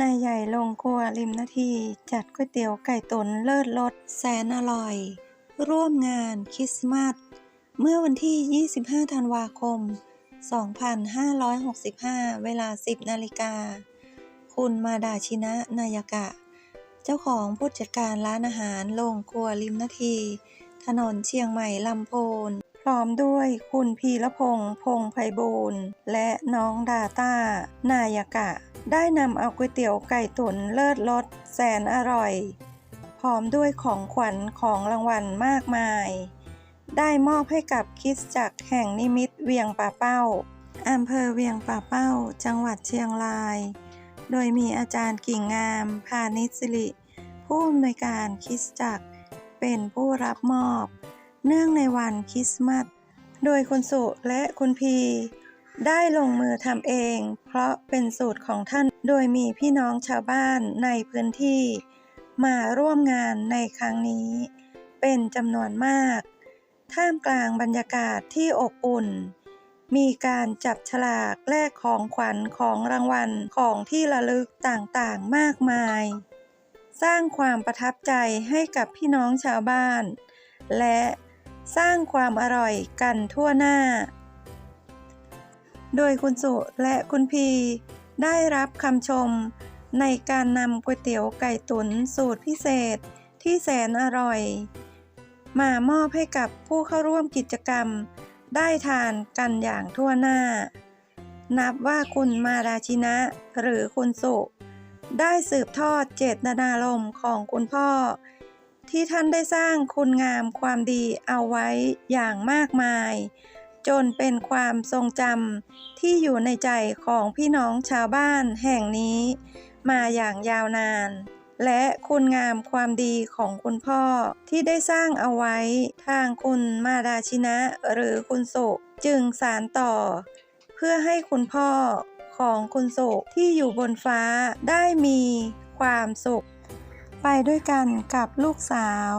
นายใหญ่ลงครัวริมนาที จัดก๋วยเตี๋ยวไก่ตุ๋นเลิศรสแสนอร่อย ร่วมงานคริสต์มาสเมื่อวันที่ 25 ธันวาคม 2565 เวลา 10 นาฬิกา คุณมาดาชินะนายกะ เจ้าของผู้จัดการร้านอาหารโรงครัวริมนาที ถนนเชียงใหม่ลำโพนพร้อมด้วยคุณพีรพงษ์พงษ์ไพบูลย์และน้องดาต้านายกะ ได้นำเอาก๋วยเตี๋ยวไก่ตุ๋นเลิศรสแสนอร่อย พร้อมด้วยของขวัญของรางวัลมากมาย ได้มอบให้กับคริดจักรแห่งนิมิตรเวียงป่าเป้าอำเภอเวียงป่าเป้า จังหวัดเชียงราย โดยมีอาจารย์กิ่งงามพานิสิริ ผู้อำนวยการคริสจักร เป็นผู้รับมอบ เนื่องในวันคริสต์มาส โดยคุณสุและคุณพี ได้ลงมือทำเอง เพราะเป็นสูตรของท่านโดยมีพี่น้องชาวบ้านในพื้นที่ มาร่วมงานในครั้งนี้ เป็นจำนวนมาก ท่ามกลางบรรยากาศที่อบอุ่น มีการจับฉลากแลกของขวัญของรางวัลของที่ระลึกต่างๆมากมาย สร้างความประทับใจให้กับพี่น้องชาวบ้าน และสร้างความอร่อยกันทั่วหน้า โดยคุณสุและคุณพี ได้รับคำชม ในการนำก๋วยเตี๋ยวไก่ตุ๋นสูตรพิเศษที่แสนอร่อย มามอบให้กับผู้เข้าร่วมกิจกรรม ได้ทานกันอย่างทั่วหน้า นับว่าคุณมาราชินะหรือคุณสุ ได้สืบทอดเจตนารมณ์ของคุณพ่อ ที่ท่านได้สร้างคุณงามความดีเอาไว้อย่างมากมาย จนเป็นความทรงจำที่อยู่ในใจของพี่น้องชาวบ้านแห่งนี้ มาอย่างยาวนาน และคุณงามความดีของคุณพ่อที่ได้สร้างเอาไว้ทางคุณมาดาชินะหรือคุณสุจึงสารต่อ เพื่อให้คุณพ่อของคุณสุที่อยู่บนฟ้าได้มีความสุข ไปด้วยกันกับลูกสาว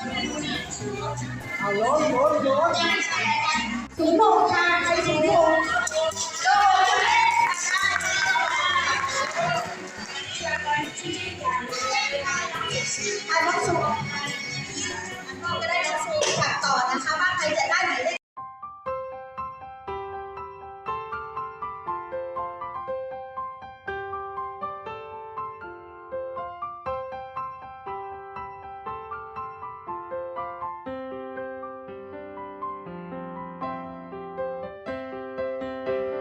สีโบกค่ะใช้สีโบกอะน้องสุน้